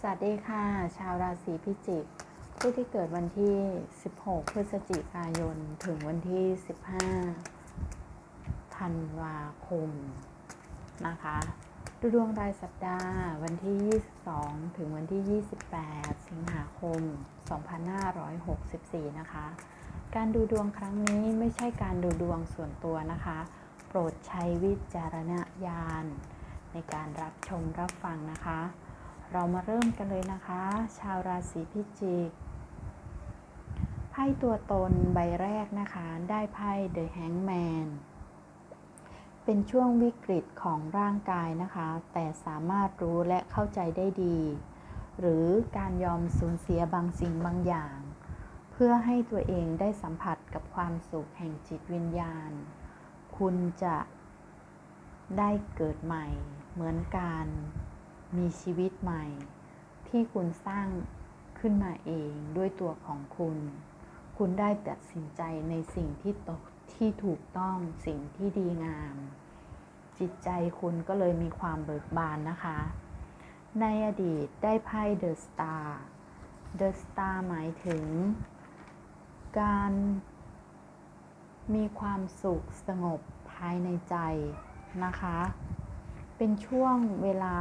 สวัสดีค่ะ ชาวราศีพิจิก ผู้ที่เกิดวันที่ 16 พฤศจิกายน ถึงวันที่ 15 ธันวาคม นะคะดูดวงรายสัปดาห์ วันที่ 22 ถึงวันที่ 28 สิงหาคม 2564 นะคะ การดูดวงครั้งนี้ไม่ใช่การดูดวงส่วนตัวนะคะ โปรดใช้วิจารณญาณในการรับชมรับฟังนะคะ เรามาเริ่มกันเลยนะคะ ชาวราศีพิจิกไพ่ตัวตนใบแรกนะคะ ได้ไพ่ The Hangman เป็นช่วงวิกฤตของร่างกายนะคะ แต่สามารถรู้และเข้าใจได้ดี หรือการยอมสูญเสียบางสิ่งบางอย่าง เพื่อให้ตัวเองได้สัมผัสกับความสุขแห่งจิตวิญญาณ คุณจะได้เกิดใหม่เหมือนการ มีชีวิตใหม่ ที่คุณสร้างขึ้นมาเองด้วยตัวของคุณ คุณได้ตัดสินใจในสิ่งที่ตกที่ถูกต้องสิ่งที่ดีงาม จิตใจคุณก็เลยมีความเบิกบานนะคะ ในอดีตได้ไพ่เดอะสตาร์เดอะสตาร์หมายถึง การมีความสุขสงบภายในใจนะคะ เป็นช่วงเวลา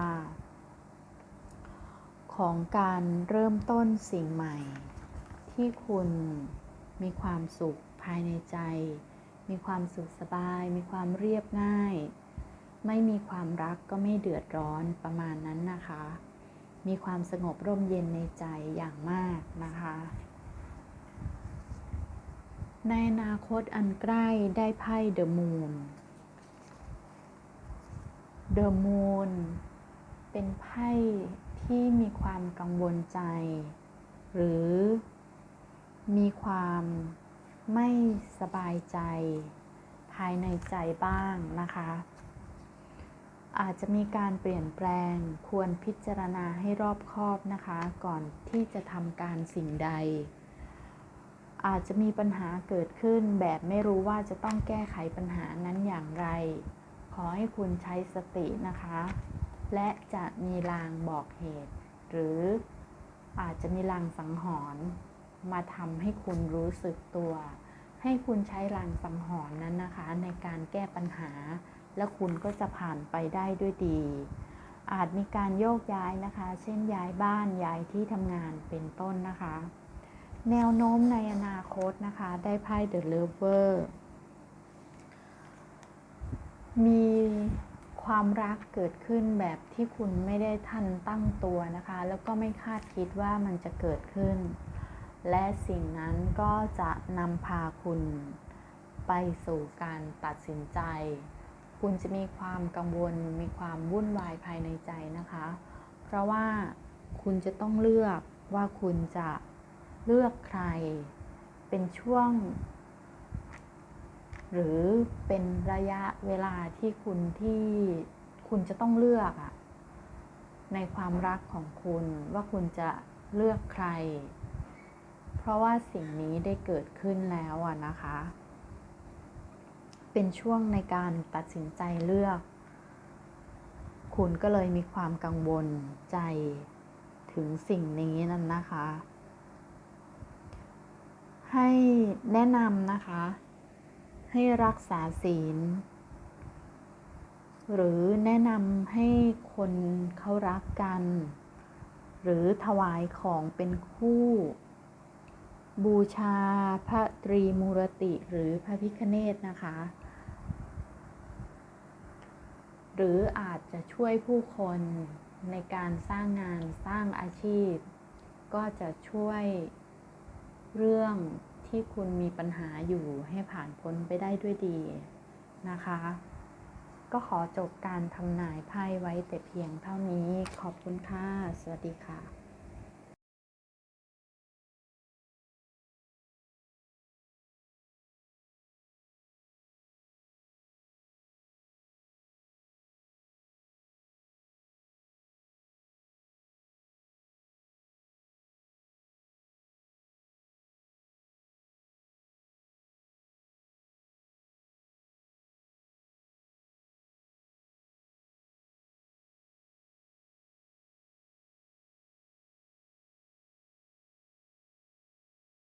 ของการเริ่มต้นสิ่งใหม่ ที่คุณมีความสุขภายในใจ มีความสุขสบาย มีความเรียบง่าย ไม่มีความรักก็ไม่เดือดร้อนประมาณนั้นนะคะ มีความสงบร่มเย็นในใจอย่างมากนะคะ ในอนาคตอันใกล้ได้ไพ่เดอะมูนเดอะมูนเป็นไพ่ ที่มีความกังวลใจ หรือมีความไม่สบายใจ ภายในใจบ้างนะคะ อาจจะมีการเปลี่ยนแปลงควรพิจารณาให้รอบคอบนะคะ ก่อนที่จะทำการสิ่งใด อาจจะมีปัญหาเกิดขึ้นแบบไม่รู้ว่าจะต้องแก้ไขปัญหานั้นอย่างไร ขอให้คุณใช้สตินะคะ และจะมีลางบอกเหตุ หรืออาจจะมีลางสังหรณ์มาทำให้คุณรู้สึกตัว ให้คุณใช้ลางสังหรณ์นั้นนะคะ ในการแก้ปัญหา และคุณก็จะผ่านไปได้ด้วยดี อาจมีการโยกย้ายนะคะ เช่นย้ายบ้านย้ายที่ทำงานเป็นต้นนะคะ แนวโน้มในอนาคตนะคะ ได้ไพ่ The Lover มี ความรักเกิดขึ้นแบบที่คุณไม่ได้ทันตั้งตัวนะคะ แล้วก็ไม่คาดคิดว่ามันจะเกิดขึ้น และสิ่งนั้นก็จะนำพาคุณไปสู่การตัดสินใจ คุณจะมีความกังวล มีความวุ่นวายภายในใจนะคะ เพราะว่าคุณจะต้องเลือกว่าคุณจะเลือกใคร เป็นช่วง หรือเป็นระยะเวลาที่คุณที่คุณจะต้องเลือกอะในความรักของคุณว่าคุณจะเลือกใคร เพราะว่าสิ่งนี้ได้เกิดขึ้นแล้วอะนะคะ เป็นช่วงในการตัดสินใจเลือก คุณก็เลยมีความกังวลใจถึงสิ่งนี้นั่นนะคะ ให้แนะนำนะคะ ให้รักษาศีล หรือแนะนำให้คนเขารักกัน หรือถวายของเป็นคู่ บูชาพระตรีมูรติหรือพระพิคเนตนะคะ หรืออาจจะช่วยผู้คนในการสร้างงานสร้างอาชีพ ก็จะช่วยเรื่อง ที่คุณมีปัญหาอยู่ให้ผ่านพ้นไปได้ด้วยดีนะคะ ก็ขอจบการทำนายไพ่ไว้แต่เพียงเท่านี้ขอบคุณค่ะ สวัสดีค่ะ